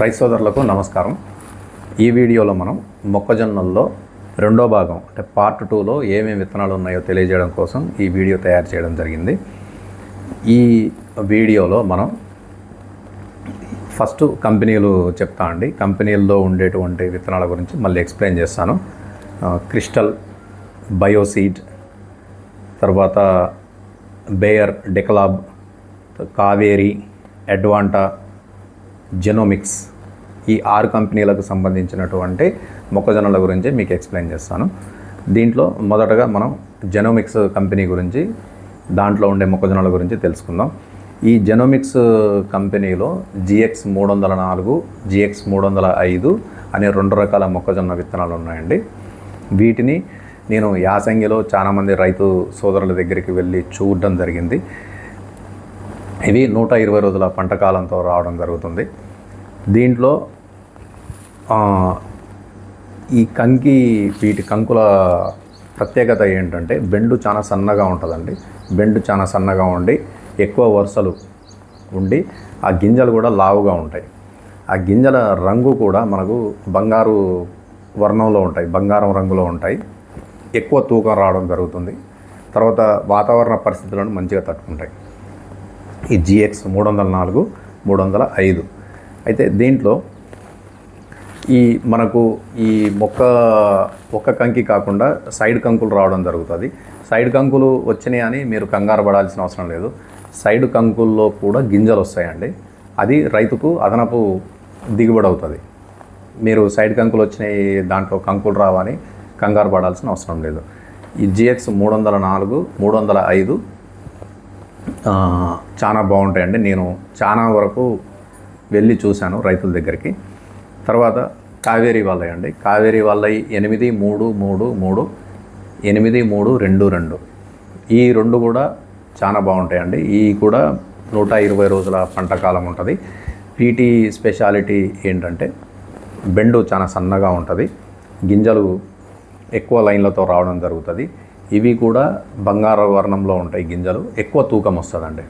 రైతు సోదరులకు నమస్కారం. ఈ వీడియోలో మనం మొక్కజొన్నల్లో రెండో భాగం అంటే పార్ట్ టూలో ఏమేమి విత్తనాలు ఉన్నాయో తెలియజేయడం కోసం ఈ వీడియో తయారు చేయడం జరిగింది. ఈ వీడియోలో మనం ఫస్ట్ కంపెనీలు చెప్తా అండి. కంపెనీల్లో ఉండేటువంటి విత్తనాల గురించి మళ్ళీ ఎక్స్ప్లెయిన్ చేస్తాను. క్రిస్టల్ బయోసీడ్ తర్వాత Bayer Dekalb Kaveri Advanta Genomics ఈ ఆరు కంపెనీలకు సంబంధించినటువంటి మొక్కజొన్నల గురించి మీకు ఎక్స్ప్లెయిన్ చేస్తాను. దీంట్లో మొదటగా మనం జెనోమిక్స్ కంపెనీ గురించి దాంట్లో ఉండే మొక్కజొన్నల గురించి తెలుసుకుందాం. ఈ జెనోమిక్స్ కంపెనీలో జిఎక్స్ మూడు వందల నాలుగు జిఎక్స్ మూడు వందల ఐదు అనే రెండు రకాల మొక్కజొన్న విత్తనాలు ఉన్నాయండి. వీటిని నేను యాసంగిలో చాలామంది రైతు సోదరుల దగ్గరికి వెళ్ళి చూడడం జరిగింది. ఇవి నూట ఇరవై రోజుల పంట కాలంతో రావడం జరుగుతుంది. దీంట్లో ఈ కంకి వీటి కంకుల ప్రత్యేకత ఏంటంటే బెండు చాలా సన్నగా ఉంటుందండి. బెండు చాలా సన్నగా ఉండి ఎక్కువ వరుసలు ఉండి ఆ గింజలు కూడా లావుగా ఉంటాయి. ఆ గింజల రంగు కూడా మనకు బంగారు వర్ణంలో ఉంటాయి. బంగారం రంగులో ఉంటాయి. ఎక్కువ తూకం రావడం జరుగుతుంది. తర్వాత వాతావరణ పరిస్థితులను మంచిగా తట్టుకుంటాయి. ఈ జిఎక్స్ మూడు వందల నాలుగు మూడు వందల ఐదు. అయితే దీంట్లో ఈ మనకు ఈ మొక్క ఒక్క కంకి కాకుండా సైడ్ కంకులు రావడం జరుగుతుంది. సైడ్ కంకులు వచ్చినాయి అని మీరు కంగారు పడాల్సిన అవసరం లేదు. సైడ్ కంకుల్లో కూడా గింజలు వస్తాయండి. అది రైతుకు అదనపు దిగుబడి అవుతుంది. మీరు సైడ్ కంకులు వచ్చినాయి దాంట్లో కంకులు రావని కంగారు పడాల్సిన అవసరం లేదు. ఈ జిఎక్స్ మూడు వందల నాలుగు మూడు వందల ఐదు చాలా బాగుంటాయండి. నేను చాలా వరకు వెళ్ళి చూశాను రైతుల దగ్గరికి. తర్వాత కావేరీ వాళ్ళవి అండి. కావేరీ వాళ్ళవి ఎనిమిది మూడు మూడు మూడు ఎనిమిది మూడు రెండు రెండు. ఈ రెండు కూడా చాలా బాగుంటాయండి. ఈ కూడా నూట ఇరవై రోజుల పంట కాలం ఉంటుంది. వీటి స్పెషాలిటీ ఏంటంటే బెండు చాలా సన్నగా ఉంటుంది. గింజలు ఎక్కువ లైన్లతో రావడం జరుగుతుంది. ఇవి కూడా బంగారు వర్ణంలో ఉంటాయి గింజలు. ఎక్కువ తూకం వస్తుందండి.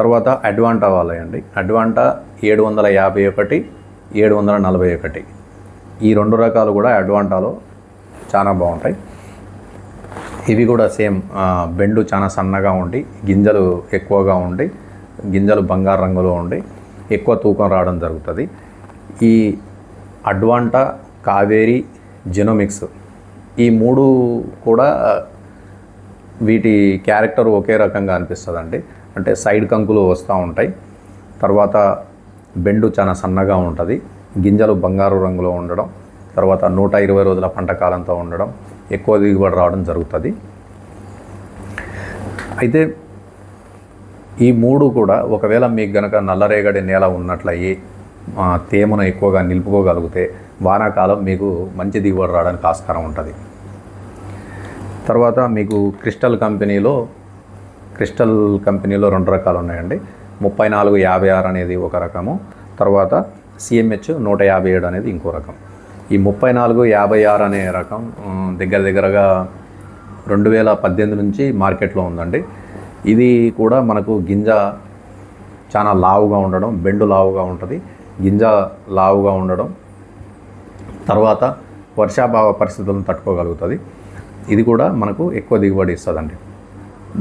తర్వాత అడ్వాంటా వాళ్ళయండి. అడ్వాంటా ఏడు వందల యాభై ఒకటి ఏడు వందల నలభై ఒకటి. ఈ రెండు రకాలు కూడా అడ్వాంటాలో చాలా బాగుంటాయి. ఇవి కూడా సేమ్ బెండు చాలా సన్నగా ఉండి గింజలు ఎక్కువగా ఉండి గింజలు బంగారు రంగులో ఉండి ఎక్కువ తూకం రావడం జరుగుతుంది. ఈ అడ్వాంటా కావేరి జెనోమిక్స్ ఈ మూడు కూడా వీటి క్యారెక్టర్ ఒకే రకంగా అనిపిస్తుందండి. అంటే సైడ్ కంకులు వస్తూ ఉంటాయి. తర్వాత బెండు చాలా సన్నగా ఉంటుంది. గింజలు బంగారు రంగులో ఉండడం తర్వాత నూట ఇరవై రోజుల పంట కాలంతో ఉండడం ఎక్కువ దిగుబడి రావడం జరుగుతుంది. అయితే ఈ మూడు కూడా ఒకవేళ మీకు గనక నల్లరేగడి నేల ఉన్నట్లయి ఆ, తేమను ఎక్కువగా నిలుపుకోగలిగితే వానాకాలం మీకు మంచి దిగుబడి రావడానికి ఆస్కారం ఉంటుంది. తర్వాత మీకు క్రిస్టల్ కంపెనీలో క్రిస్టల్ కంపెనీలో రెండు రకాలు ఉన్నాయండి. ముప్పై నాలుగు యాభై ఆరు అనేది ఒక రకము. తర్వాత సిఎంహెచ్ నూట యాభై ఏడు అనేది ఇంకో రకం. ఈ ముప్పై నాలుగు యాభై ఆరు అనే రకం దగ్గర దగ్గరగా రెండు వేల పద్దెనిమిది నుంచి మార్కెట్లో ఉందండి. ఇది కూడా మనకు గింజ చాలా లావుగా ఉండడం బెండు లావుగా ఉంటుంది. గింజ లావుగా ఉండడం తర్వాత వర్షాభావ పరిస్థితులను తట్టుకోగలుగుతుంది. ఇది కూడా మనకు ఎక్కువ దిగుబడి ఇస్తుందండి.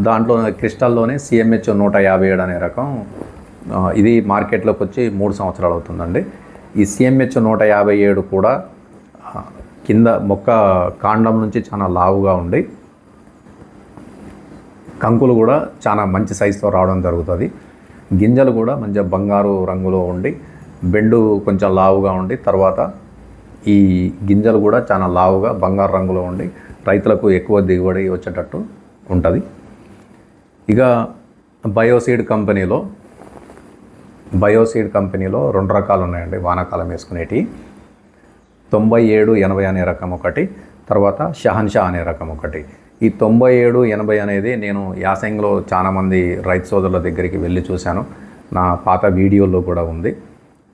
దాంట్లో క్రిస్టల్లోనే సిఎంహెచ్ నూట యాభై ఏడు అనే రకం ఇది మార్కెట్లోకి వచ్చి మూడు సంవత్సరాలు అవుతుందండి. ఈ సిఎంహెచ్ నూట యాభై ఏడు కూడా కింద మొక్క కాండం నుంచి చాలా లావుగా ఉండి కంకులు కూడా చాలా మంచి సైజుతో రావడం జరుగుతుంది. గింజలు కూడా మంచిగా బంగారు రంగులో ఉండి బెండు కొంచెం లావుగా ఉండి తర్వాత ఈ గింజలు కూడా చాలా లావుగా బంగారు రంగులో ఉండి రైతులకు ఎక్కువ దిగుబడి వచ్చేటట్టు ఉంటుంది. ఇక బయోసీడ్ కంపెనీలో బయోసీడ్ కంపెనీలో రెండు రకాలు ఉన్నాయండి వానాకాలం వేసుకునేటివి. తొంభై ఏడు ఎనభై అనే రకం ఒకటి తర్వాత షహన్షా అనే రకం ఒకటి. ఈ తొంభై ఏడు ఎనభై అనేది నేను యాసంగిలో చాలామంది రైతు సోదరుల దగ్గరికి వెళ్ళి చూశాను. నా పాత వీడియోలో కూడా ఉంది.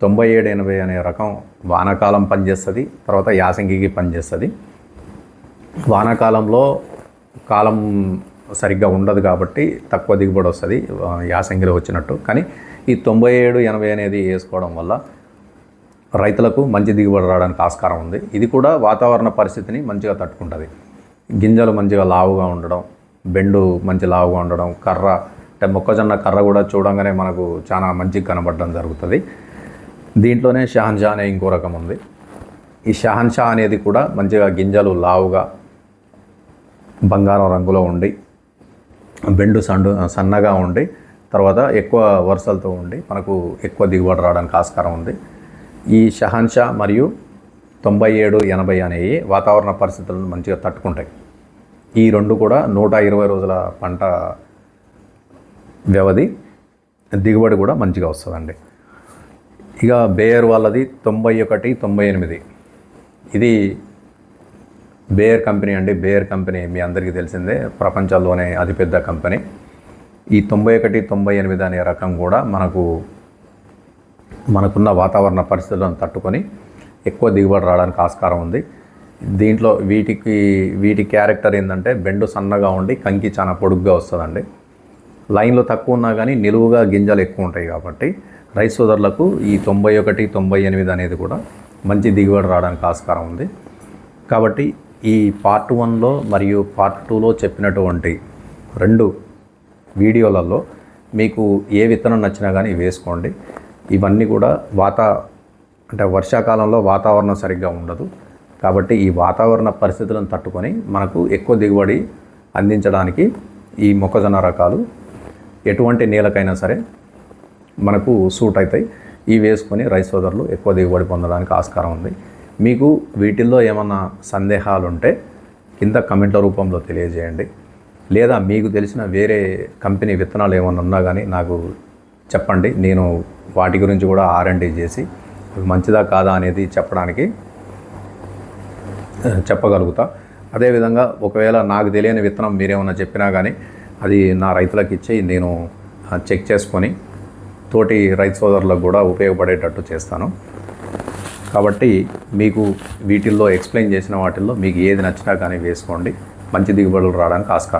తొంభై ఏడు ఎనభై అనే రకం వానాకాలం పనిచేస్తుంది తర్వాత యాసంగికి పనిచేస్తుంది. వానాకాలంలో కాలం సరిగ్గా ఉండదు కాబట్టి తక్కువ దిగుబడి వస్తుంది యాసంగిలో వచ్చినట్టు. కానీ ఈ తొంభై ఏడు ఎనభై అనేది వేసుకోవడం వల్ల రైతులకు మంచి దిగుబడి రావడానికి ఆస్కారం ఉంది. ఇది కూడా వాతావరణ పరిస్థితిని మంచిగా తట్టుకుంటుంది. గింజలు మంచిగా లావుగా ఉండడం బెండు మంచి లావుగా ఉండడం కర్ర అంటే మొక్కజొన్న కర్ర కూడా చూడంగానే మనకు చాలా మంచిగా కనబడడం జరుగుతుంది. దీంట్లోనే షహన్షా అనే ఇంకో రకం ఉంది. ఈ షహన్షా అనేది కూడా మంచిగా గింజలు లావుగా బంగారం రంగులో ఉండి బెండు సండు సన్నగా ఉండి తర్వాత ఎక్కువ వరుసలతో ఉండి మనకు ఎక్కువ దిగుబడి రావడానికి ఆస్కారం ఉంది. ఈ షహన్షా మరియు తొంభై ఏడు ఎనభై అనేవి వాతావరణ పరిస్థితులను మంచిగా తట్టుకుంటాయి. ఈ రెండు కూడా నూట ఇరవై రోజుల పంట వ్యవధి దిగుబడి కూడా మంచిగా వస్తుందండి. ఇక బేయర్ వాళ్ళది తొంభై ఒకటి తొంభై ఎనిమిది. ఇది బేయర్ కంపెనీ అండి బేయర్ కంపెనీ మీ అందరికీ తెలిసిందే ప్రపంచంలోనే అతిపెద్ద కంపెనీ. ఈ తొంభై ఒకటి తొంభై ఎనిమిది అనే రకం కూడా మనకు మనకున్న వాతావరణ పరిస్థితులను తట్టుకొని ఎక్కువ దిగుబడి రావడానికి ఆస్కారం ఉంది. దీంట్లో వీటికి వీటి క్యారెక్టర్ ఏంటంటే బెండు సన్నగా ఉండి కంకి చాలా పొడుగ్గా వస్తుందండి. లైన్లో తక్కువ ఉన్నా కానీ నిలువుగా గింజలు ఎక్కువ ఉంటాయి కాబట్టి రైస్ సోదరులకు ఈ తొంభై ఒకటి తొంభై ఎనిమిది అనేది కూడా మంచి దిగుబడి రావడానికి ఆస్కారం ఉంది. కాబట్టి ఈ పార్ట్ వన్లో మరియు పార్ట్ టూలో చెప్పినటువంటి రెండు వీడియోలలో మీకు ఏ విత్తనం నచ్చినా కానీ వేసుకోండి. ఇవన్నీ కూడా వాత అంటే వర్షాకాలంలో వాతావరణం సరిగ్గా ఉండదు. కాబట్టి ఈ వాతావరణ పరిస్థితులను తట్టుకొని మనకు ఎక్కువ దిగుబడి అందించడానికి ఈ మొక్కజొన్న రకాలు ఎటువంటి నేలకైనా సరే మనకు సూట్ అవుతాయి. ఇవి వేసుకొని రైస్ సోదరులు ఎక్కువ దిగుబడి పొందడానికి ఆస్కారం ఉంది. మీకు వీటిల్లో ఏమన్నా సందేహాలు ఉంటే కింద కమెంట్ల రూపంలో తెలియజేయండి. లేదా మీకు తెలిసిన వేరే కంపెనీ విత్తనాలు ఏమైనా ఉన్నా కానీ నాకు చెప్పండి. నేను వాటి గురించి కూడా ఆర్ఎండి చేసి అవి మంచిదా కాదా అనేది చెప్పడానికి చెప్పగలుగుతా. అదేవిధంగా ఒకవేళ నాకు తెలియని విత్తనం మీరేమన్నా చెప్పినా కానీ అది నా రైతులకు ఇచ్చి నేను చెక్ చేసుకొని తోటి రైతు సోదరులకు కూడా ఉపయోగపడేటట్టు చేస్తాను. కాబట్టి మీకు వీటిల్లో ఎక్స్ప్లెయిన్ చేసిన వాటిల్లో మీకు ఏది నచ్చినా కానీ వేసుకోండి. మంచి దిగుబడులు రావడానికి ఆస్కారం.